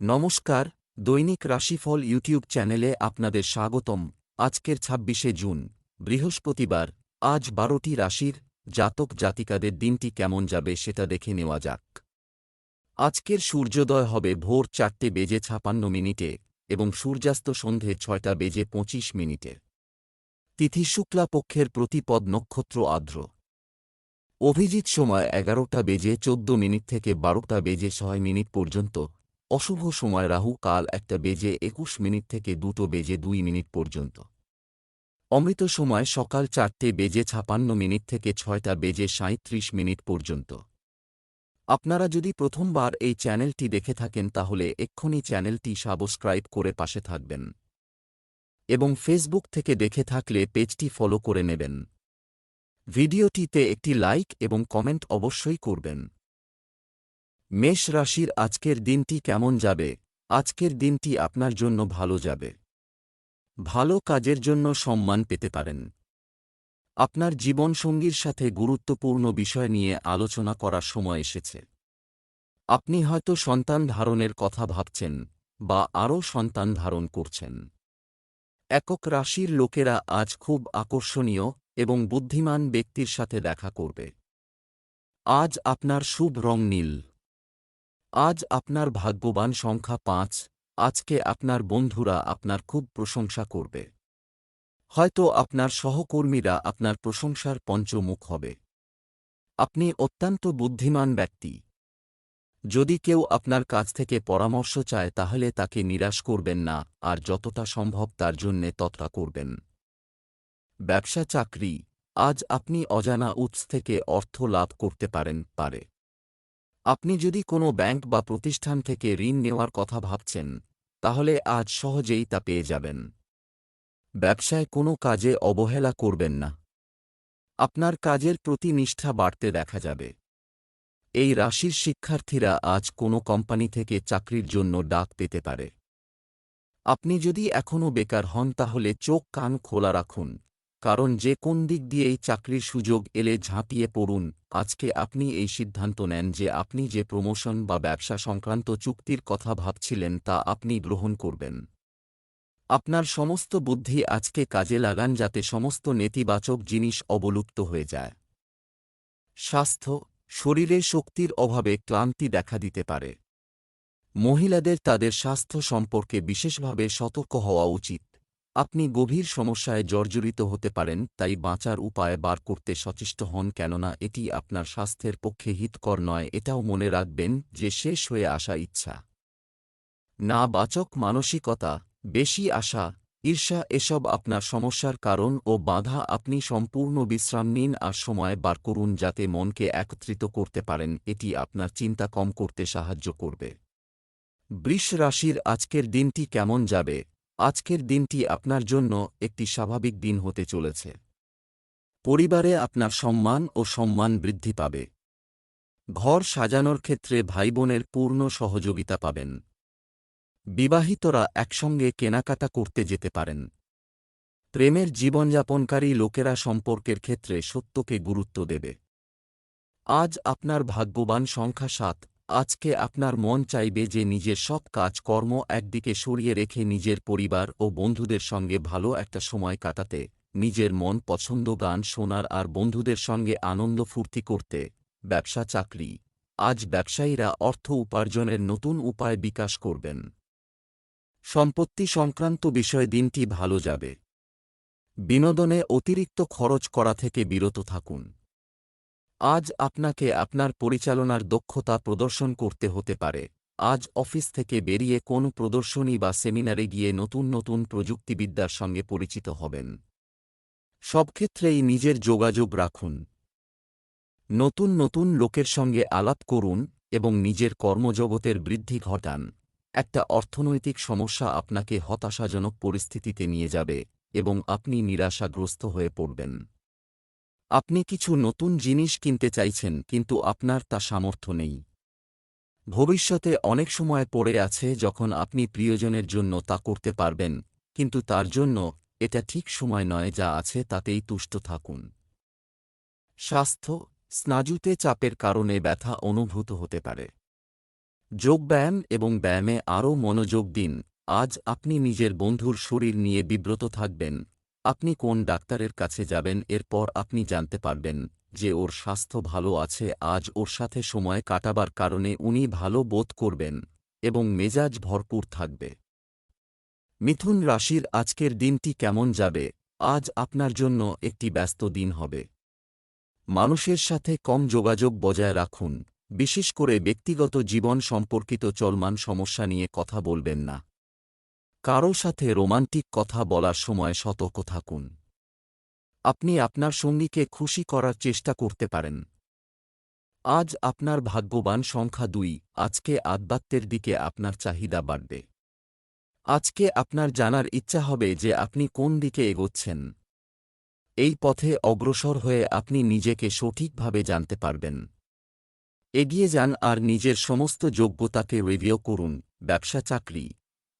নমস্কার, দৈনিক রাশিফল ইউটিউব চ্যানেলে আপনাদের স্বাগতম। আজকের ছাব্বিশে জুন, বৃহস্পতিবার। আজ বারোটি রাশির জাতক জাতিকাদের দিনটি কেমন যাবে সেটা দেখে নেওয়া যাক। আজকের সূর্যোদয় হবে ভোর চারটে বেজে ছাপান্ন মিনিটে এবং সূর্যাস্ত সন্ধে ছয়টা বেজে পঁচিশ মিনিটে। তিথি শুক্লা পক্ষের প্রতিপদ নক্ষত্র আর্দ্র। অভিজিৎ সময় এগারোটা বেজে চোদ্দ মিনিট থেকে বারোটা বেজে ছয় মিনিট পর্যন্ত অশুভ সময় রাহু কাল একটা বেজে একুশ মিনিট থেকে দুটো বেজে দুই মিনিট পর্যন্ত। অমৃত সময় সকাল চারটে বেজে ছাপান্ন মিনিট থেকে ছয়টা বেজে সাঁত্রিশ মিনিট পর্যন্ত। আপনারা যদি প্রথমবার এই চ্যানেলটি দেখে থাকেন তাহলে এক্ষুনি চ্যানেলটি সাবস্ক্রাইব করে পাশে থাকবেন। এবং ফেসবুক থেকে দেখে থাকলে পেজটি ফলো করে নেবেন। ভিডিওটিতে একটি লাইক এবং কমেন্ট অবশ্যই করবেন। মেষ রাশির আজকের দিনটি কেমন যাবে? আজকের দিনটি আপনার জন্য ভালো যাবে। ভালো কাজের জন্য সম্মান পেতে পারেন। আপনার জীবনসঙ্গীর সাথে গুরুত্বপূর্ণ বিষয় নিয়ে আলোচনা করার সময় এসেছে। আপনি হয়তো সন্তান ধারণের কথা ভাবছেন বা আরও সন্তান ধারণ করছেন। একক রাশির লোকেরা আজ খুব আকর্ষণীয় এবং বুদ্ধিমান ব্যক্তির সাথে দেখা করবে। আজ আপনার শুভ রং নীল। আজ আপনার ভাগ্যবান সংখ্যা পাঁচ, আজকে আপনার বন্ধুরা আপনার খুব প্রশংসা করবে। হয়তো আপনার সহকর্মীরা আপনার প্রশংসার পঞ্চমুখ হবে। আপনি অত্যন্ত বুদ্ধিমান ব্যক্তি। যদি কেউ আপনার কাছ থেকে পরামর্শ চায় তাহলে তাকে নিরাশ করবেন না, আর যতটা সম্ভব তার জন্যে ততটা করবেন। ব্যবসা চাকরি, আজ আপনি অজানা উৎস থেকে অর্থ লাভ করতে পারেন, পারে। আপনি যদি কোনো ব্যাংক বা প্রতিষ্ঠান থেকে ঋণ নেওয়ার কথা ভাবছেন, তাহলে আজ সহজেই তা পেয়ে যাবেন। ব্যবসায় কোনো কাজে অবহেলা করবেন না। আপনার কাজের প্রতি নিষ্ঠা বাড়তে দেখা যাবে। এই রাশির শিক্ষার্থীরা আজ কোনো কোম্পানি থেকে চাকরির জন্য ডাক পেতে পারে। আপনি যদি এখনও বেকার হন, তাহলে চোখ কান খোলা রাখুন। কারণ যে কোন দিক দিয়েই চাকরির সুযোগ এলে ঝাঁপিয়ে পড়ুন, আজকে আপনি এই সিদ্ধান্ত নেন যে আপনি যে প্রমোশন বা ব্যবসা সংক্রান্ত চুক্তির কথা ভাবছিলেন তা আপনি গ্রহণ করবেন। আপনার সমস্ত বুদ্ধি আজকে কাজে লাগান যাতে সমস্ত নেতিবাচক জিনিস অবলুপ্ত হয়ে যায়। স্বাস্থ্য, শরীরে শক্তির অভাবে ক্লান্তি দেখা দিতে পারে। মহিলাদের তাদের স্বাস্থ্য সম্পর্কে বিশেষভাবে সতর্ক হওয়া উচিত। আপনি গভীর সমস্যায় জর্জরিত হতে পারেন, তাই বাঁচার উপায় বার করতে সচেষ্ট হন কেননা এটি আপনার স্বাস্থ্যের পক্ষে হিতকর নয়, এটাও মনে রাখবেন যে শেষ হয়ে আসা ইচ্ছা। না বাচক মানসিকতা, বেশি আশা, ঈর্ষা এসব আপনার সমস্যার কারণ ও বাধা আপনি সম্পূর্ণ বিশ্রাম নিন আর সময় বার করুন যাতে মনকে একত্রিত করতে পারেন, এটি আপনার চিন্তা কম করতে সাহায্য করবে। বৃষ রাশির আজকের দিনটি কেমন যাবে? আজকের দিনটি আপনার জন্য একটি স্বাভাবিক দিন হতে চলেছে। পরিবারে আপনার সম্মান ও সম্মান বৃদ্ধি পাবে। ঘর সাজানোর ক্ষেত্রে ভাইবোনের পূর্ণ সহযোগিতা পাবেন। বিবাহিতরা একসঙ্গে কেনাকাটা করতে যেতে পারেন। প্রেমের জীবনযাপনকারী লোকেরা সম্পর্কের ক্ষেত্রে সত্যকে গুরুত্ব দেবে। আজ আপনার ভাগ্যবান সংখ্যা সাত। আজকে আপনার মন চাইবে যে নিজের সব কাজকর্ম একদিকে সরিয়ে রেখে নিজের পরিবার ও বন্ধুদের সঙ্গে ভালো একটা সময় কাটাতে, নিজের মন পছন্দ গান শোনার আর বন্ধুদের সঙ্গে আনন্দ ফুর্তি করতে। ব্যবসা চাকরি। আজ ব্যবসায়ীরা অর্থ উপার্জনের নতুন উপায় বিকাশ করবেন। সম্পত্তি সংক্রান্ত বিষয়ে দিনটি ভালো যাবে। বিনোদনে অতিরিক্ত খরচ করা থেকে বিরত থাকুন। আজ আপনাকে আপনার পরিচালনার দক্ষতা প্রদর্শন করতে হতে পারে। আজ অফিস থেকে বেরিয়ে কোন প্রদর্শনী বা সেমিনারে গিয়ে নতুন নতুন প্রযুক্তিবিদ্যার সঙ্গে পরিচিত হবেন। সব ক্ষেত্রেই নিজের যোগাযোগ রাখুন। নতুন নতুন লোকের সঙ্গে আলাপ করুন এবং নিজের কর্মজগতের বৃদ্ধি ঘটান। একটা অর্থনৈতিক সমস্যা আপনাকে হতাশাজনক পরিস্থিতিতে নিয়ে যাবে এবং আপনি নিরাশাগ্রস্ত হয়ে পড়বেন। আপনি কিছু নতুন জিনিস কিনতে চাইছেন, কিন্তু আপনার তা সামর্থ্য নেই। ভবিষ্যতে অনেক সময় পড়ে আছে যখন আপনি প্রিয়জনের জন্য তা করতে পারবেন, কিন্তু তার জন্য এটা ঠিক সময় নয় যা আছে তাতেই তুষ্ট থাকুন। স্বাস্থ্য স্নাজুতে চাপের কারণে ব্যথা অনুভূত হতে পারে। যোগব্যায়াম এবং ব্যায়ামে আরও মনোযোগ দিন, আজ আপনি নিজের বন্ধুর শরীর নিয়ে বিব্রত থাকবেন। আপনি কোন ডাক্তারের কাছে যাবেন, এরপর আপনি জানতে পারবেন যে ওর স্বাস্থ্য ভালো আছে, আজ ওর সাথে সময় কাটাবার কারণে উনি ভালো বোধ করবেন এবং মেজাজ ভরপুর থাকবে। মিথুন রাশির আজকের দিনটি কেমন যাবে? আজ আপনার জন্য একটি ব্যস্ত দিন হবে। মানুষের সাথে কম যোগাযোগ বজায় রাখুন। বিশেষ করে ব্যক্তিগত জীবন সম্পর্কিত চলমান সমস্যা নিয়ে কথা বলবেন না। কারও সাথে রোমান্টিক কথা বলার সময় সতর্ক থাকুন। আপনি আপনার সঙ্গীকে খুশি করার চেষ্টা করতে পারেন। আজ আপনার ভাগ্যবান সংখ্যা দুই, আজকে আধ্যাত্মের দিকে আপনার চাহিদা বাড়বে। আজকে আপনার জানার ইচ্ছা হবে যে আপনি কোন দিকে এগোচ্ছেন। এই পথে অগ্রসর হয়ে আপনি নিজেকে সঠিকভাবে জানতে পারবেন। এগিয়ে যান আর নিজের সমস্ত যোগ্যতাকে রিভিউ করুন, ব্যবসা, চাকরি।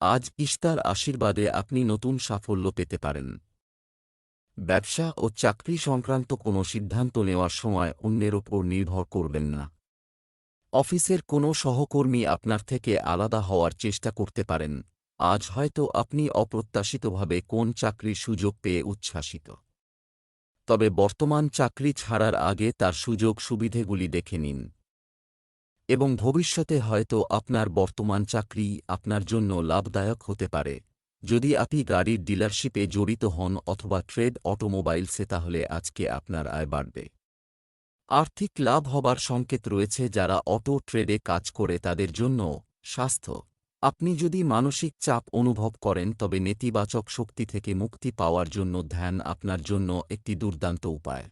আজ ইস্তার আশীর্বাদে আপনি নতুন সাফল্য পেতে পারেন। ব্যবসা ও চাকরি সংক্রান্ত কোনো সিদ্ধান্ত নেওয়ার সময় অন্যের ওপর নির্ভর করবেন না। অফিসের কোনো সহকর্মী আপনার থেকে আলাদা হওয়ার চেষ্টা করতে পারেন। আজ হয়তো আপনি অপ্রত্যাশিতভাবে কোন চাকরির সুযোগ পেয়ে উচ্ছ্বাসিত। তবে বর্তমান চাকরি ছাড়ার আগে তার সুযোগ সুবিধেগুলি দেখে নিন। এবং ভবিষ্যতে হয়তো আপনার বর্তমান চাকরি আপনার জন্য লাভদায়ক হতে পারে। যদি আপনি গাড়ির ডিলারশিপে জড়িত হন অথবা ট্রেড অটোমোবাইলসে, তাহলে আজকে আপনার আয় বাড়বে। আর্থিক লাভ হবার সংকেত রয়েছে যারা অটো ট্রেডে কাজ করে, তাদের জন্য স্বাস্থ্য। আপনি যদি মানসিক চাপ অনুভব করেন, তবে নেতিবাচক শক্তি থেকে মুক্তি পাওয়ার জন্য ধ্যান আপনার জন্য একটি দুর্দান্ত উপায়।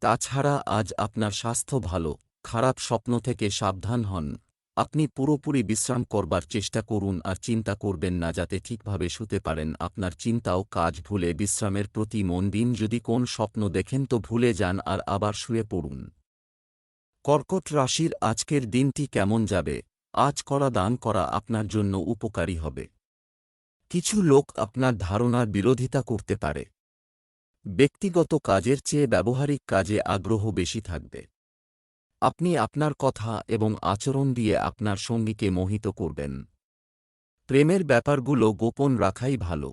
তাছাড়া আজ আপনার স্বাস্থ্য ভালো। খারাপ স্বপ্ন থেকে সাবধান হন। আপনি পুরোপুরি বিশ্রাম করবার চেষ্টা করুন আর চিন্তা করবেন না যাতে ঠিকভাবে শুতে পারেন। আপনার চিন্তাও কাজ ভুলে বিশ্রামের প্রতি মন দিন। যদি কোন স্বপ্ন দেখেন তো ভুলে যান আর আবার শুয়ে পড়ুন। কর্কট রাশির আজকের দিনটি কেমন যাবে? আজ করা দান করা আপনার জন্য উপকারী হবে। কিছু লোক আপনার ধারণার বিরোধিতা করতে পারে। ব্যক্তিগত কাজের চেয়ে ব্যবহারিক কাজে আগ্রহ বেশি থাকবে। আপনি আপনার কথা এবং আচরণ দিয়ে আপনার সঙ্গীকে মোহিত করবেন। প্রেমের ব্যাপারগুলো গোপন রাখাই ভালো।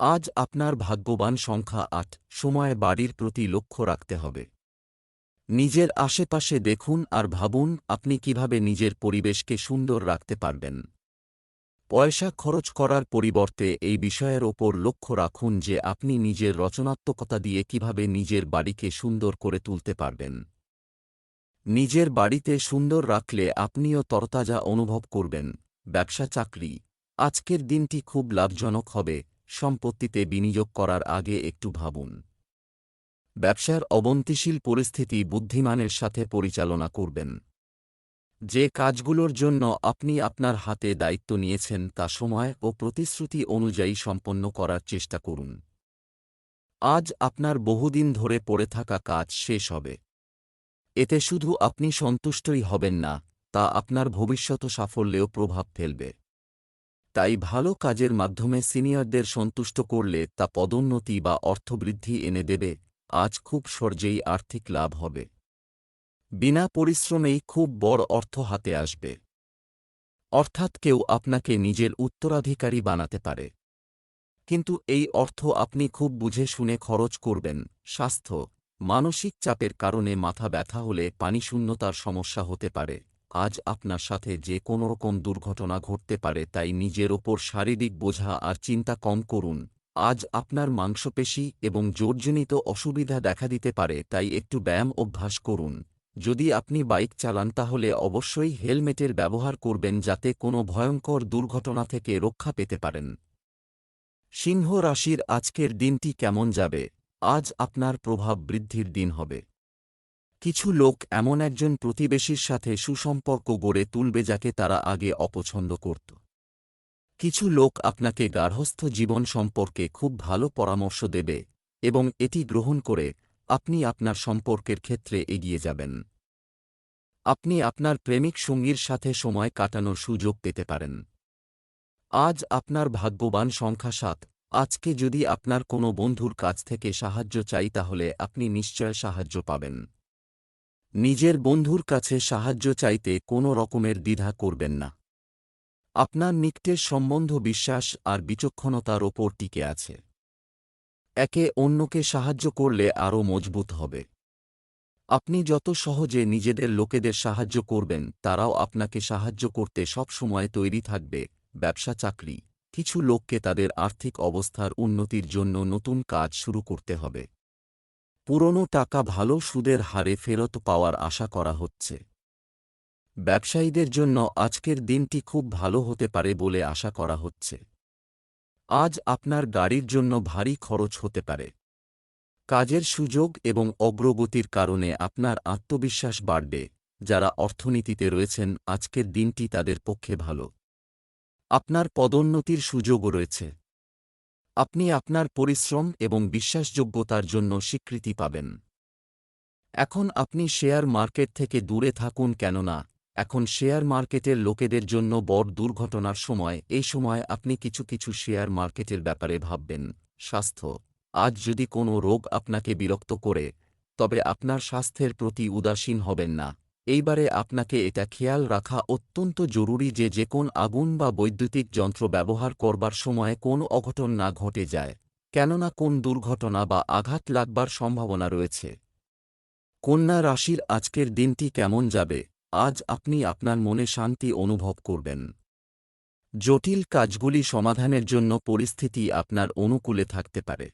আজ আপনার ভাগ্যবান সংখ্যা আট, সময় বাড়ির প্রতি লক্ষ্য রাখতে হবে। নিজের আশেপাশে দেখুন আর ভাবুন আপনি কীভাবে নিজের পরিবেশকে সুন্দর রাখতে পারবেন। পয়সা খরচ করার পরিবর্তে এই বিষয়ের ওপর লক্ষ্য রাখুন যে আপনি নিজের রচনাত্মকতা দিয়ে কীভাবে নিজের বাড়িকে সুন্দর করে তুলতে পারবেন। নিজের বাড়িতে সুন্দর রাখলে আপনিও তরতাজা অনুভব করবেন। ব্যবসা চাকরি। আজকের দিনটি খুব লাভজনক হবে, সম্পত্তিতে বিনিয়োগ করার আগে একটু ভাবুন। ব্যবসার অবন্তিশীল পরিস্থিতি বুদ্ধিমানের সাথে পরিচালনা করবেন। যে কাজগুলোর জন্য আপনি আপনার হাতে দায়িত্ব নিয়েছেন তা সময় ও প্রতিশ্রুতি অনুযায়ী সম্পন্ন করার চেষ্টা করুন। আজ আপনার বহুদিন ধরে পড়ে থাকা কাজ শেষ হবে। এতে শুধু আপনি সন্তুষ্টই হবেন না, তা আপনার ভবিষ্যৎ সাফল্যেও প্রভাব ফেলবে। তাই ভালো কাজের মাধ্যমে সিনিয়রদের সন্তুষ্ট করলে তা পদোন্নতি বা অর্থবৃদ্ধি এনে দেবে, আজ খুব সর্জেই আর্থিক লাভ হবে। বিনা পরিশ্রমেই খুব বড় অর্থ হাতে আসবে। অর্থাৎ কেউ আপনাকে নিজের উত্তরাধিকারী বানাতে পারে। কিন্তু এই অর্থ আপনি খুব বুঝে শুনে খরচ করবেন, স্বাস্থ্য মানসিক চাপের কারণে মাথা ব্যথা হলে পানিশূন্যতার সমস্যা হতে পারে। আজ আপনার সাথে যে কোনোরকম দুর্ঘটনা ঘটতে পারে তাই নিজের ওপর শারীরিক বোঝা আর চিন্তা কম করুন। আজ আপনার মাংসপেশি এবং জোরজনিত অসুবিধা দেখা দিতে পারে তাই একটু ব্যায়াম অভ্যাস করুন। যদি আপনি বাইক চালান তাহলে অবশ্যই হেলমেটের ব্যবহার করবেন যাতে কোনো ভয়ঙ্কর দুর্ঘটনা থেকে রক্ষা পেতে পারেন। সিংহ রাশির আজকের দিনটি কেমন যাবে? আজ আপনার প্রভাব বৃদ্ধির দিন হবে। কিছু লোক এমন একজন প্রতিবেশীর সাথে সুসম্পর্ক গড়ে তুলবে যাকে তারা আগে অপছন্দ করত। কিছু লোক আপনাকে গার্হস্থ জীবন সম্পর্কে খুব ভালো পরামর্শ দেবে এবং এটি গ্রহণ করে আপনি আপনার সম্পর্কের ক্ষেত্রে এগিয়ে যাবেন। আপনি আপনার প্রেমিক সঙ্গীর সাথে সময় কাটানোর সুযোগ পেতে পারেন। আজ আপনার ভাগ্যবান সংখ্যা সাত। আজকে যদি আপনার কোনো বন্ধুর কাছ থেকে সাহায্য চাই তাহলে আপনি নিশ্চয় সাহায্য পাবেন। নিজের বন্ধুর কাছে সাহায্য চাইতে কোনো রকমের দ্বিধা করবেন না। আপনার নিকটের সম্বন্ধ বিশ্বাস আর বিচক্ষণতার ওপর টিকে আছে। একে অন্যকে সাহায্য করলে আরও মজবুত হবে। আপনি যত সহজে নিজেদের লোকেদের সাহায্য করবেন, তারাও আপনাকে সাহায্য করতে সবসময় তৈরি থাকবে ব্যবসা চাকরি কিছু লোককে তাদের আর্থিক অবস্থার উন্নতির জন্য নতুন কাজ শুরু করতে হবে। পুরনো টাকা ভালো সুদের হারে ফেরত পাওয়ার আশা করা হচ্ছে। ব্যবসায়ীদের জন্য আজকের দিনটি খুব ভালো হতে পারে বলে আশা করা হচ্ছে। আজ আপনার গাড়ির জন্য ভারী খরচ হতে পারে। কাজের সুযোগ এবং অগ্রগতির কারণে আপনার আত্মবিশ্বাস বাড়বে। যারা অর্থনীতিতে রয়েছেন, আজকের দিনটি তাদের পক্ষে ভালো। আপনার পদোন্নতির সুযোগও রয়েছে। আপনি আপনার পরিশ্রম এবং বিশ্বাসযোগ্যতার জন্য স্বীকৃতি পাবেন। এখন আপনি শেয়ার মার্কেট থেকে দূরে থাকুন কেননা, এখন শেয়ার মার্কেটের লোকেদের জন্য বড় দুর্ঘটনার সময়, এই সময় আপনি কিছু কিছু শেয়ার মার্কেটের ব্যাপারে ভাববেন। স্বাস্থ্য, আজ যদি কোনো রোগ আপনাকে বিরক্ত করে, তবে আপনার স্বাস্থ্যের প্রতি উদাসীন হবেন না। এইবারে আপনাকে এটা খেয়াল রাখা অত্যন্ত জরুরি যে যে কোন আগুন বা বৈদ্যুতিক যন্ত্র ব্যবহার করবার সময় কোন অঘটন না ঘটে যায়, কেননা কোন দুর্ঘটনা বা আঘাত লাগবার সম্ভাবনা রয়েছে। কন্যা রাশির আজকের দিনটি কেমন যাবে, আজ আপনি আপনার মনে শান্তি অনুভব করবেন। জটিল কাজগুলি সমাধানের জন্য পরিস্থিতি আপনার অনুকূলে থাকতে পারে।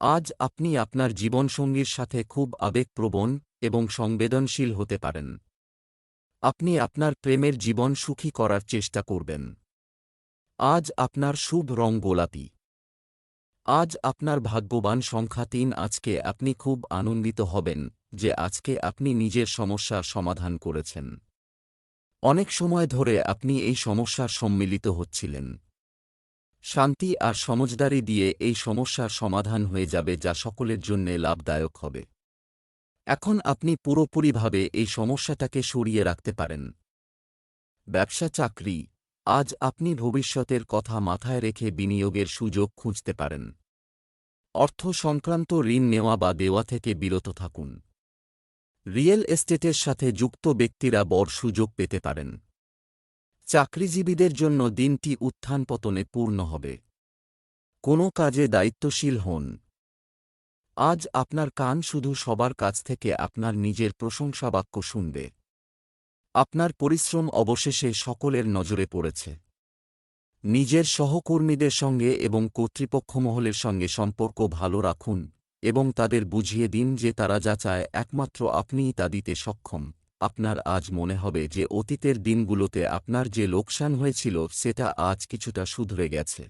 আজ আপনি আপনার জীবনসঙ্গীর সাথে খুব আবেগপ্রবণ এবং সংবেদনশীল হতে পারেন। আপনি আপনার প্রেমের জীবন সুখী করার চেষ্টা করবেন। আজ আপনার শুভ রং গোলাপি। আজ আপনার ভাগ্যবান সংখ্যা তিন, আজকে আপনি খুব আনন্দিত হবেন যে আজকে আপনি নিজের সমস্যার সমাধান করেছেন। অনেক সময় ধরে আপনি এই সমস্যার সম্মিলিত হচ্ছিলেন। শান্তি আর সমজদারি দিয়ে এই সমস্যার সমাধান হয়ে যাবে যা সকলের জন্যে লাভদায়ক হবে। এখন আপনি পুরোপুরিভাবে এই সমস্যাটাকে সরিয়ে রাখতে পারেন। ব্যবসা চাকরি, আজ আপনি ভবিষ্যতের কথা মাথায় রেখে বিনিয়োগের সুযোগ খুঁজতে পারেন। অর্থ সংক্রান্ত ঋণ নেওয়া বা দেওয়া থেকে বিরত থাকুন। রিয়েল এস্টেটের সাথে যুক্ত ব্যক্তিরা বড় সুযোগ পেতে পারেন। চাকরিজীবীদের জন্য দিনটি উত্থান পতনে পূর্ণ হবে। কোনো কাজে দায়িত্বশীল হন। আজ আপনার কান শুধু সবার কাছ থেকে আপনার নিজের প্রশংসাবাক্য শুনবে। আপনার পরিশ্রম অবশেষে সকলের নজরে পড়েছে। নিজের সহকর্মীদের সঙ্গে এবং কর্তৃপক্ষ মহলের সঙ্গে সম্পর্ক ভালো রাখুন এবং তাদের বুঝিয়ে দিন যে তারা যা চায়, একমাত্র আপনিই তা দিতে সক্ষম। আপনার আজ মনে হবে যে অতীতের দিনগুলোতে আপনার যে লোকসান হয়েছিল, সেটা আজ কিছুটা শুধরে গেছে।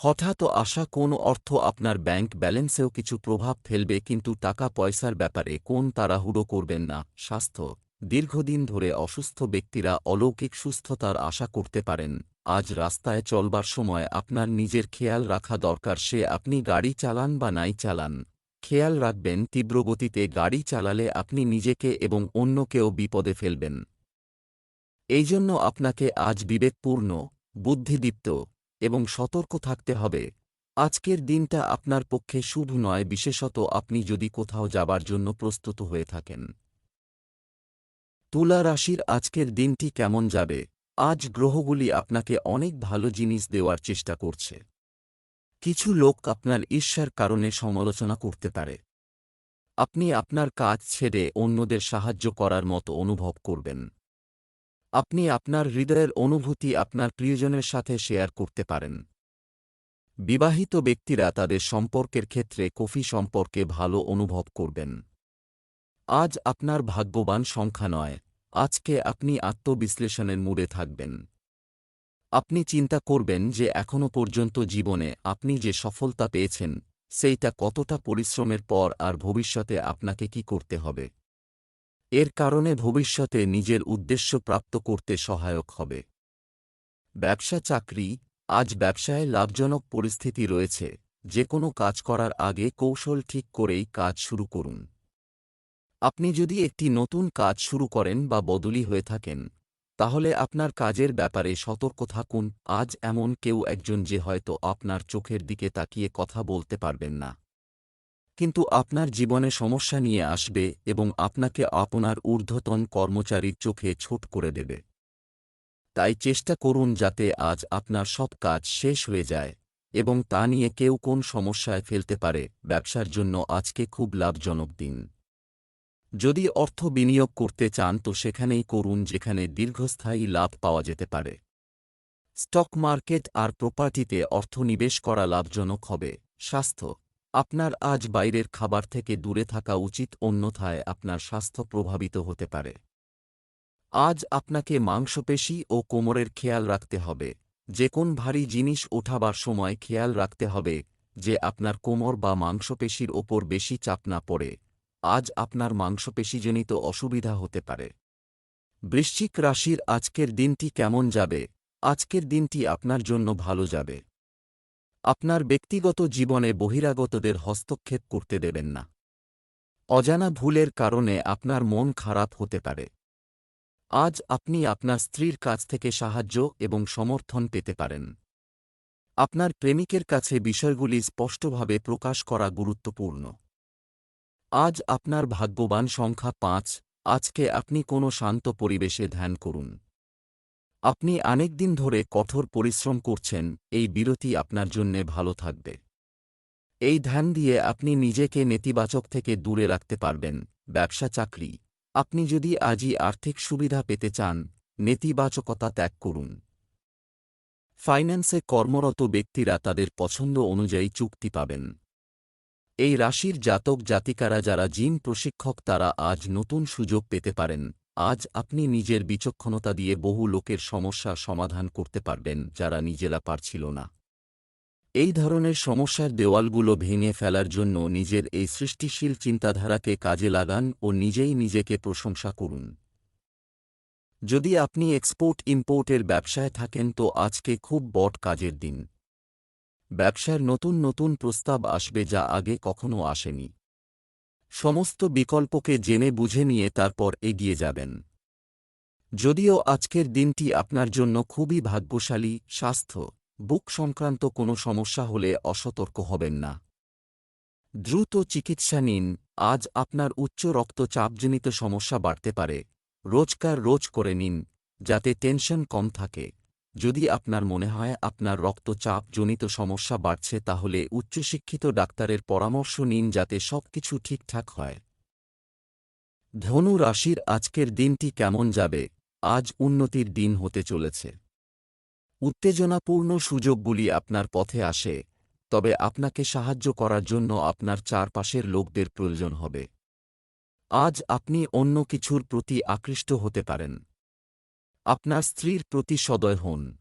হঠাৎ আসা কোন অর্থ আপনার ব্যাংক ব্যালেন্সেও কিছু প্রভাব ফেলবে কিন্তু টাকা পয়সার ব্যাপারে কোন তাড়াহুড়ো করবেন না, স্বাস্থ্য। দীর্ঘদিন ধরে অসুস্থ ব্যক্তিরা অলৌকিক সুস্থতার আশা করতে পারেন। আজ রাস্তায় চলবার সময় আপনার নিজের খেয়াল রাখা দরকার, সে আপনি গাড়ি চালান বা নাই চালান। খেয়াল রাখবেন তীব্রগতিতে গাড়ি চালালে আপনি নিজেকে এবং অন্যকেও বিপদে ফেলবেন। এই জন্য আপনাকে আজ বিবেকপূর্ণ, বুদ্ধিদীপ্ত এবং সতর্ক থাকতে হবে। আজকের দিনটা আপনার পক্ষে শুভ নয়, বিশেষত আপনি যদি কোথাও যাবার জন্য প্রস্তুত হয়ে থাকেন। তুলা রাশির আজকের দিনটি কেমন যাবে? আজ গ্রহগুলি আপনাকে অনেক ভালো জিনিস দেওয়ার চেষ্টা করছে। কিছু লোক আপনার ঈর্ষার কারণে সমালোচনা করতে পারে। আপনি আপনার কাজ ছেড়ে অন্যদের সাহায্য করার মতো অনুভব করবেন। আপনি আপনার হৃদয়ের অনুভূতি আপনার প্রিয়জনের সাথে শেয়ার করতে পারেন। বিবাহিত ব্যক্তিরা তাদের সম্পর্কের ক্ষেত্রে কফি সম্পর্কে ভালো অনুভব করবেন। আজ আপনার ভাগ্যবান সংখ্যা নয়, আজকে আপনি আত্মবিশ্লেষণের মুড়ে থাকবেন। আপনি চিন্তা করবেন যে এখনও পর্যন্ত জীবনে আপনি যে সফলতা পেয়েছেন, সেইটা কতটা পরিশ্রমের পর আর ভবিষ্যতে আপনাকে কি করতে হবে। এর কারণে ভবিষ্যতে নিজের উদ্দেশ্য প্রাপ্ত করতে সহায়ক হবে। ব্যবসা চাকরি, আজ ব্যবসায় লাভজনক পরিস্থিতি রয়েছে যে কোনো কাজ করার আগে কৌশল ঠিক করেই কাজ শুরু করুন। আপনি যদি একটি নতুন কাজ শুরু করেন বা বদলি হয়ে থাকেন, তাহলে আপনার কাজের ব্যাপারে সতর্ক থাকুন, আজ এমন কেউ একজন যে হয়তো আপনার চোখের দিকে তাকিয়ে কথা বলতে পারবেন না। কিন্তু আপনার জীবনে সমস্যা নিয়ে আসবে এবং আপনাকে আপনার ঊর্ধ্বতন কর্মচারীর চোখে ছোট করে দেবে। তাই চেষ্টা করুন যাতে আজ আপনার সব কাজ শেষ হয়ে যায় এবং তা নিয়ে কেউ কোন সমস্যায় ফেলতে পারে। ব্যবসার জন্য আজকে খুব লাভজনক দিন। যদি অর্থ বিনিয়োগ করতে চান তো সেখানেই করুন যেখানে দীর্ঘস্থায়ী লাভ পাওয়া যেতে পারে। স্টক মার্কেট আর প্রপার্টিতে অর্থ নিবেশ করা লাভজনক হবে। স্বাস্থ্য। আপনার আজ বাইরের খাবার থেকে দূরে থাকা উচিত, অন্যথায় আপনার স্বাস্থ্য প্রভাবিত হতে পারে। আজ আপনাকে মাংসপেশি ও কোমরের খেয়াল রাখতে হবে। যে কোন ভারী জিনিস ওঠাবার সময় খেয়াল রাখতে হবে যে আপনার কোমর বা মাংসপেশির ওপর বেশি চাপ না পড়ে। আজ আপনার মাংসপেশিজনিত অসুবিধা হতে পারে। বৃশ্চিক রাশির আজকের দিনটি কেমন যাবে? আজকের দিনটি আপনার জন্য ভালো যাবে। আপনার ব্যক্তিগত জীবনে বহিরাগতদের হস্তক্ষেপ করতে দেবেন না। অজানা ভুলের কারণে আপনার মন খারাপ হতে পারে। আজ আপনি আপনার স্ত্রীর কাছ থেকে সাহায্য এবং সমর্থন পেতে পারেন। আপনার প্রেমিকের কাছে বিষয়গুলি স্পষ্টভাবে প্রকাশ করা গুরুত্বপূর্ণ। আজ আপনার ভাগ্যবান সংখ্যা পাঁচ, আজকে আপনি কোনো শান্ত পরিবেশে ধ্যান করুন। আপনি অনেক দিন ধরে কঠোর পরিশ্রম করছেন, এই বিরতি আপনার জন্যে ভালো থাকবে। এই ধ্যান দিয়ে আপনি নিজেকে নেতিবাচক থেকে দূরে রাখতে পারবেন, ব্যবসা, চাকরি। আপনি যদি আজই আর্থিক সুবিধা পেতে চান, নেতিবাচকতা ত্যাগ করুন। ফাইন্যান্সে কর্মরত ব্যক্তিরা তাদের পছন্দ অনুযায়ী চুক্তি পাবেন। এই রাশির জাতক জাতিকারা যারা জিম প্রশিক্ষক তারা আজ নতুন সুযোগ পেতে পারেন। আজ আপনি নিজের বিচক্ষণতা দিয়ে বহু লোকের সমস্যা সমাধান করতে পারবেন, যারা নিজেরা পারছিল না। এই ধরনের সমস্যার দেওয়ালগুলো ভেঙে ফেলার জন্য নিজের এই সৃষ্টিশীল চিন্তাধারাকে কাজে লাগান ও নিজেই নিজেকে প্রশংসা করুন। যদি আপনি এক্সপোর্ট ইম্পোর্টের ব্যবসায় থাকেন, তো আজকে খুব বট কাজের দিন। ব্যবসার নতুন নতুন প্রস্তাব আসবে যা আগে কখনো আসেনি। সমস্ত বিকল্পকে জেনে বুঝে নিয়ে তারপর এগিয়ে যাবেন। যদিও আজকের দিনটি আপনার জন্য খুবই ভাগ্যশালী, স্বাস্থ্য, বুক সংক্রান্ত কোনো সমস্যা হলে অসতর্ক হবেন না। দ্রুত চিকিৎসা নিন, আজ আপনার উচ্চ রক্তচাপজনিত সমস্যা বাড়তে পারে। রোজকার রোজ করে নিন, যাতে টেনশন কম থাকে। যদি আপনার মনে হয় আপনার রক্তচাপ জনিত সমস্যা বাড়ছে, তাহলে উচ্চশিক্ষিত ডাক্তারের পরামর্শ নিন যাতে সবকিছু ঠিকঠাক হয়। ধনু রাশির আজকের দিনটি কেমন যাবে? আজ উন্নতির দিন হতে চলেছে। উত্তেজনাপূর্ণ সুযোগগুলি আপনার পথে আসে, তবে আপনাকে সাহায্য করার জন্য আপনার চারপাশের লোকদের প্রয়োজন হবে। আজ আপনি অন্য কিছুর প্রতি আকৃষ্ট হতে পারেন। আপনার স্ত্রীর প্রতি সদয় হন।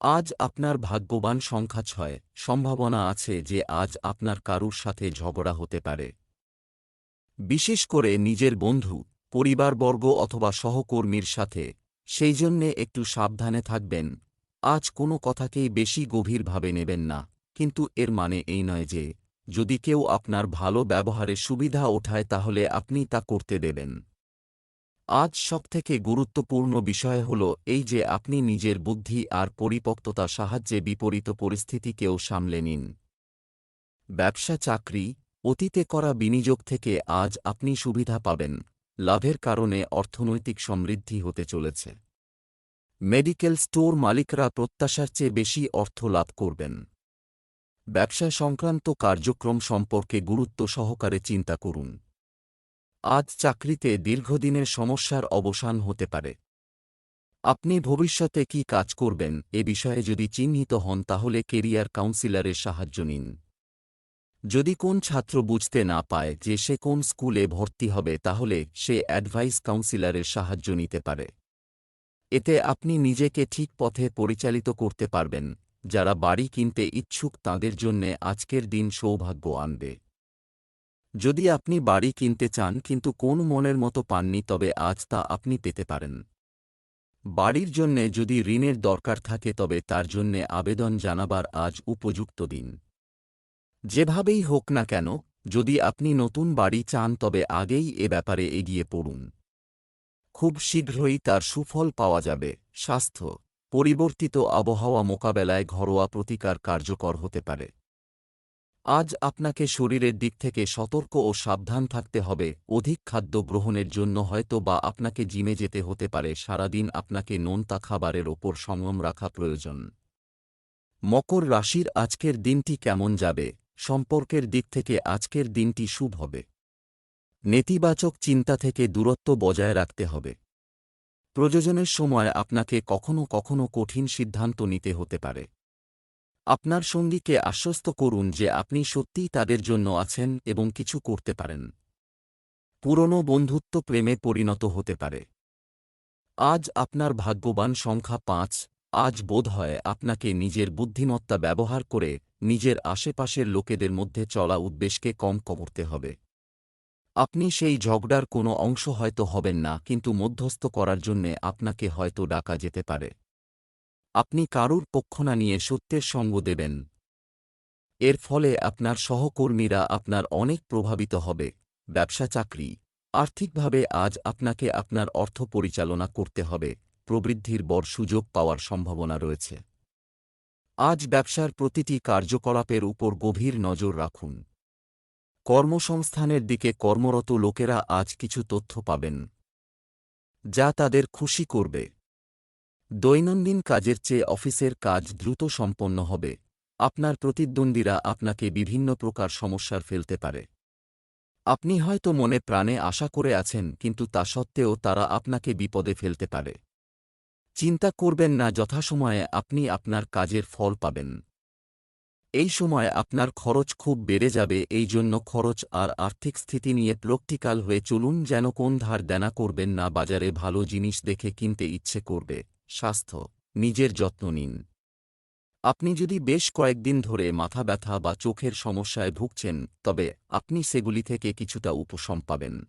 আজ আপনার ভাগ্যবান সংখ্যা ছয়। সম্ভাবনা আছে যে আজ আপনার কারুর সাথে ঝগড়া হতে পারে। বিশেষ করে নিজের বন্ধু, পরিবারবর্গ অথবা সহকর্মীর সাথে, সেই জন্যে একটু সাবধানে থাকবেন। আজ কোনো কথাকেই বেশি গভীরভাবে নেবেন না। কিন্তু এর মানে এই নয় যে, যদি কেউ আপনার ভালো ব্যবহারে সুবিধা ওঠায় তাহলে আপনি তা করতে দেবেন। আজ সবথেকে গুরুত্বপূর্ণ বিষয় হল এই যে আপনি নিজের বুদ্ধি আর পরিপক্ততা সাহায্যে বিপরীত পরিস্থিতিকেও সামলে নিন। ব্যবসা চাকরি, অতীতে করা বিনিয়োগ থেকে আজ আপনি সুবিধা পাবেন, লাভের কারণে অর্থনৈতিক সমৃদ্ধি হতে চলেছে। মেডিকেল স্টোর মালিকরা প্রত্যাশার চেয়ে বেশি অর্থ লাভ করবেন। ব্যবসা সংক্রান্ত কার্যক্রম সম্পর্কে গুরুত্ব সহকারে চিন্তা করুন। আজ চাকরিতে দীর্ঘদিনের সমস্যার অবসান হতে পারে। আপনি ভবিষ্যতে কি কাজ করবেন? এ বিষয়ে যদি চিহ্নিত হন তাহলে কেরিয়ার কাউন্সিলরের সাহায্য নিন। যদি কোন ছাত্র বুঝতে না পায় যে সে কোন স্কুলে ভর্তি হবে, তাহলে সে অ্যাডভাইস কাউন্সিলরের সাহায্য নিতে পারে। এতে আপনি নিজেকে ঠিক পথে পরিচালিত করতে পারবেন। যারা বাড়ি কিনতে ইচ্ছুক তাঁদের জন্যে আজকের দিন সৌভাগ্য আনবে। যদি আপনি বাড়ি কিনতে চান কিন্তু কোন মনের মতো পাননি তবে আজ তা আপনি পেতে পারেন। বাড়ির জন্যে যদি ঋণের দরকার থাকে তবে তার জন্যে আবেদন জানাবার আজ উপযুক্ত দিন। যেভাবেই হোক না কেন, যদি আপনি নতুন বাড়ি চান তবে আগেই এ ব্যাপারে এগিয়ে পড়ুন। খুব শীঘ্রই তার সুফল পাওয়া যাবে। স্বাস্থ্য, পরিবর্তিত আবহাওয়া মোকাবেলায় ঘরোয়া প্রতিকার কার্যকর হতে পারে। আজ আপনাকে শরীরের দিক থেকে সতর্ক ও সাবধান থাকতে হবে। অধিক খাদ্য গ্রহণের জন্য হয়তো বা আপনাকে জিমে যেতে হতে পারে। সারাদিন আপনাকে নোনতা খাবারের ওপর সংযম রাখা প্রয়োজন। মকর রাশির আজকের দিনটি কেমন যাবে? সম্পর্কের দিক থেকে আজকের দিনটি শুভ হবে। নেতিবাচক চিন্তা থেকে দূরত্ব বজায় রাখতে হবে। প্রযোজনের সময় আপনাকে কখনো কখনো কঠিন সিদ্ধান্ত নিতে হতে পারে। আপনার সঙ্গীকে আশ্বস্ত করুন যে আপনি সত্যিই তাদের জন্য আছেন এবং কিছু করতে পারেন। পুরনো বন্ধুত্ব প্রেমে পরিণত হতে পারে। আজ আপনার ভাগ্যবান সংখ্যা পাঁচ, আজ বোধ হয় আপনাকে নিজের বুদ্ধিমত্তা ব্যবহার করে নিজের আশেপাশের লোকেদের মধ্যে চলা উদ্বেশকে কম করতে হবে। আপনি সেই ঝগড়ার কোনো অংশ হয়তো হবেন না, কিন্তু মধ্যস্থ করার জন্যে আপনাকে হয়তো ডাকা যেতে পারে। আপনি কারুর পক্ষ না নিয়ে সত্যের সঙ্গ দেবেন। এর ফলে আপনার সহকর্মীরা আপনার অনেক প্রভাবিত হবে। ব্যবসা চাকরি। আর্থিকভাবে আজ আপনাকে আপনার অর্থ পরিচালনা করতে হবে। প্রবৃদ্ধির বড় সুযোগ পাওয়ার সম্ভাবনা রয়েছে। আজ ব্যবসার প্রতিটি কার্যকলাপের উপর গভীর নজর রাখুন। কর্মসংস্থানের দিকে কর্মরত লোকেরা আজ কিছু তথ্য পাবেন। যা তাদের খুশি করবে। দৈনন্দিন কাজের চেয়ে অফিসের কাজ দ্রুত সম্পন্ন হবে। আপনার প্রতিদ্বন্দ্বীরা আপনাকে বিভিন্ন প্রকার সমস্যার ফেলতে পারে। আপনি হয়তো মনে প্রাণে আশা করে আছেন, কিন্তু তা সত্ত্বেও তারা আপনাকে বিপদে ফেলতে পারে। চিন্তা করবেন না, যথাসময়ে আপনি আপনার কাজের ফল পাবেন। এই সময় আপনার খরচ খুব বেড়ে যাবে, এই জন্য খরচ আর আর্থিক স্থিতি নিয়ে প্র্যাকটিক্যাল হয়ে চলুন যেন কোন ধার দেনা করবেন না, বাজারে ভালো জিনিস দেখে কিনতে ইচ্ছে করবে। স্বাস্থ্য, নিজের যত্ন নিন। আপনি যদি বেশ কয়েকদিন ধরে মাথা ব্যথা বা চোখের সমস্যায় ভুগছেন, তবে আপনি সেগুলি থেকে কিছুটা উপশম পাবেন।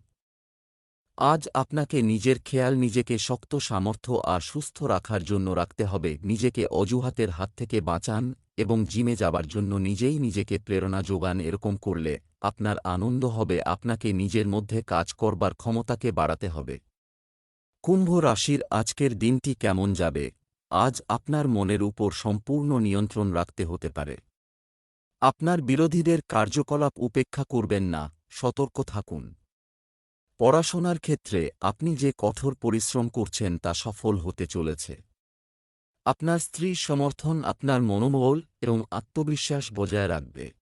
আজ আপনাকে নিজের খেয়াল নিজেকে শক্ত সামর্থ্য আর সুস্থ রাখার জন্য রাখতে হবে। নিজেকে অজুহাতের হাত থেকে বাঁচান এবং জিমে যাবার জন্য নিজেই নিজেকে প্রেরণা যোগান এরকম করলে আপনার আনন্দ হবে। আপনাকে নিজের মধ্যে কাজ করবার ক্ষমতাকে বাড়াতে হবে। কুম্ভ রাশির আজকের দিনটি কেমন যাবে? আজ আপনার মনের উপর সম্পূর্ণ নিয়ন্ত্রণ রাখতে হতে পারে। আপনার বিরোধীদের কার্যকলাপ উপেক্ষা করবেন না, সতর্ক থাকুন। পড়াশোনার ক্ষেত্রে আপনি যে কঠোর পরিশ্রম করছেন তা সফল হতে চলেছে। আপনার স্ত্রীর সমর্থন আপনার মনোবল এবং আত্মবিশ্বাস বজায় রাখবে।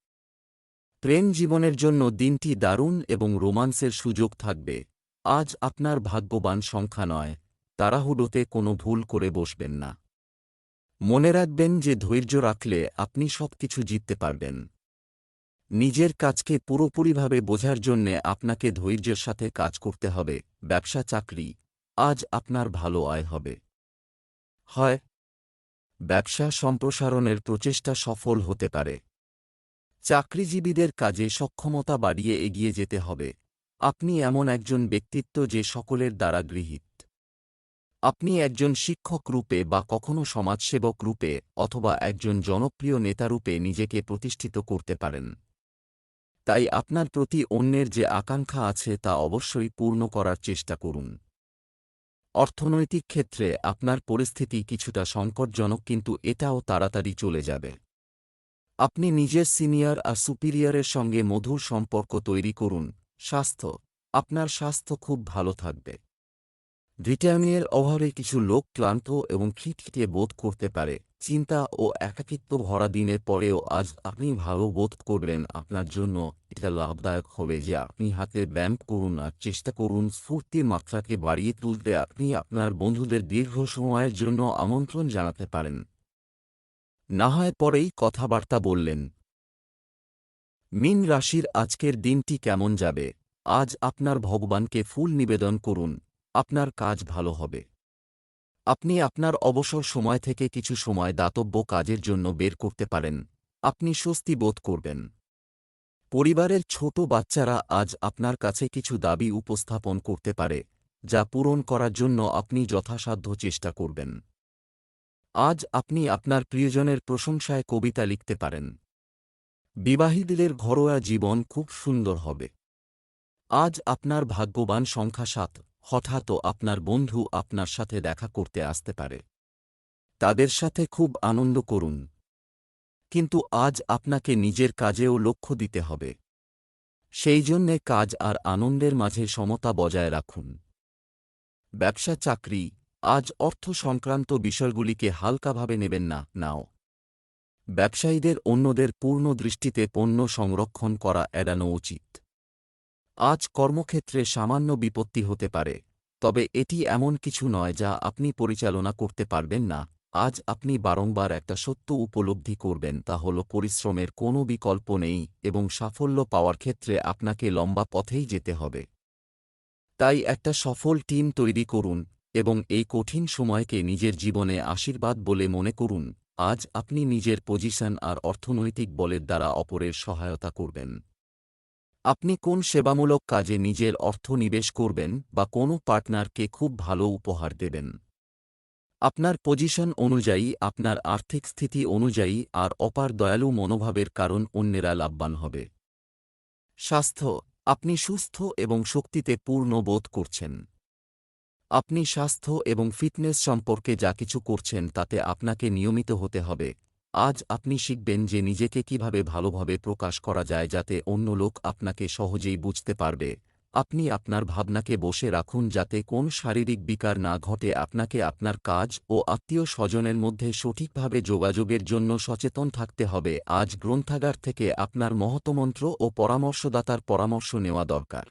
প্রেম জীবনের জন্য দিনটি দারুণ এবং রোমান্সের সুযোগ থাকবে। আজ আপনার ভাগ্যবান সংখ্যা নয় তাড়াহুড়োতে কোনো ভুল করে বসবেন না। মনে রাখবেন যে ধৈর্য রাখলে আপনি সব কিছু জিততে পারবেন। নিজের কাজকে পুরোপুরিভাবে বোঝার জন্যে আপনাকে ধৈর্যের সাথে কাজ করতে হবে, ব্যবসা, চাকরি, আজ আপনার ভালো আয় হবে। হয়, ব্যবসা সম্প্রসারণের প্রচেষ্টা সফল হতে পারে। চাকরিজীবীদের কাজে সক্ষমতা বাড়িয়ে এগিয়ে যেতে হবে। আপনি এমন একজন ব্যক্তিত্ব যে সকলের দ্বারা গৃহীত। আপনি একজন শিক্ষক রূপে বা কখনো সমাজসেবক রূপে অথবা একজন জনপ্রিয় নেতারূপে নিজেকে প্রতিষ্ঠিত করতে পারেন। তাই আপনার প্রতি অন্যের যে আকাঙ্ক্ষা আছে তা অবশ্যই পূর্ণ করার চেষ্টা করুন। অর্থনৈতিক ক্ষেত্রে আপনার পরিস্থিতি কিছুটা সংকটজনক কিন্তু এটাও তাড়াতাড়ি চলে যাবে। আপনি নিজের সিনিয়র আর সুপিরিয়রের সঙ্গে মধুর সম্পর্ক তৈরি করুন। স্বাস্থ্য। আপনার স্বাস্থ্য খুব ভালো থাকবে। ভিটামিনের অভাবে কিছু লোক ক্লান্ত এবং খিটখিটে বোধ করতে পারে। চিন্তা ও একাকিত্ব ভরা দিনের পরেও আজ আপনি ভালো বোধ করবেন। আপনার জন্য এটা লাভদায়ক হবে যে আপনি হাতে ব্যায়াম করুন আর চেষ্টা করুন স্ফূর্তির মাত্রাকে বাড়িয়ে তুলতে আপনি আপনার বন্ধুদের দীর্ঘ সময়ের জন্য আমন্ত্রণ জানাতে পারেন। না হয় পরেই কথাবার্তা বললেন। মিন রাশির আজকের দিনটি কেমন যাবে? আজ আপনার ভগবানকে ফুল নিবেদন করুন। আপনার কাজ ভালো হবে। আপনি আপনার অবসর সময় থেকে কিছু সময় দাতব্য কাজের জন্য বের করতে পারেন। আপনি স্বস্তি বোধ করবেন। পরিবারের ছোট বাচ্চারা আজ আপনার কাছে কিছু দাবি উপস্থাপন করতে পারে, যা পূরণ করার জন্য আপনি যথাসাধ্য চেষ্টা করবেন। আজ আপনি আপনার প্রিয়জনের প্রশংসায় কবিতা লিখতে পারেন। বিবাহীদের ঘরোয়া জীবন খুব সুন্দর হবে। আজ আপনার ভাগ্যবান সংখ্যা সাত হঠাৎ আপনার বন্ধু আপনার সাথে দেখা করতে আসতে পারে। তাদের সাথে খুব আনন্দ করুন। কিন্তু আজ আপনাকে নিজের কাজেও লক্ষ্য দিতে হবে। সেই জন্যে কাজ আর আনন্দের মাঝে সমতা বজায় রাখুন। ব্যবসা চাকরি আজ অর্থ সংক্রান্ত বিষয়গুলিকে হালকাভাবে নেবেন না, নাও। ব্যবসায়ীদের অন্যদের পূর্ণ দৃষ্টিতে পণ্য সংরক্ষণ করা এড়ানো উচিত। আজ কর্মক্ষেত্রে সামান্য বিপত্তি হতে পারে, তবে এটি এমন কিছু নয় যা আপনি পরিচালনা করতে পারবেন না। আজ আপনি বারংবার একটা সত্য উপলব্ধি করবেন, তা হল পরিশ্রমের কোনো বিকল্প নেই এবং সাফল্য পাওয়ার ক্ষেত্রে আপনাকে লম্বা পথেই যেতে হবে। তাই একটা সফল টিম তৈরি করুন এবং এই কঠিন সময়কে নিজের জীবনে আশীর্বাদ বলে মনে করুন। আজ আপনি নিজের পজিশন আর অর্থনৈতিক বলের দ্বারা অপরের সহায়তা করবেন। আপনি কোন সেবামূলক কাজে নিজের অর্থ নিবেশ করবেন বা কোনো পার্টনারকে খুব ভালো উপহার দেবেন? আপনার পজিশন অনুযায়ী, আপনার আর্থিক স্থিতি অনুযায়ী আর অপার দয়ালু মনোভাবের কারণ অন্যেরা লাভবান হবে। স্বাস্থ্য, আপনি সুস্থ এবং শক্তিতে পূর্ণ বোধ করছেন। আপনি স্বাস্থ্য এবং ফিটনেস সম্পর্কে যা কিছু করছেন তাতে আপনাকে নিয়মিত হতে হবে। আজ আপনি শিখবেন যে নিজেকে কীভাবে ভালোভাবে প্রকাশ করা যায় যাতে অন্য লোক আপনাকে সহজেই বুঝতে পারবে। আপনি আপনার ভাবনাকে বসে রাখুন যাতে কোন শারীরিক বিকার না ঘটে আপনাকে আপনার কাজ ও আত্মীয় স্বজনের মধ্যে সঠিকভাবে যোগাযোগের জন্য সচেতন থাকতে হবে। আজ গ্রন্থাগার থেকে আপনার মহতমন্ত্র ও পরামর্শদাতার পরামর্শ নেওয়া দরকার।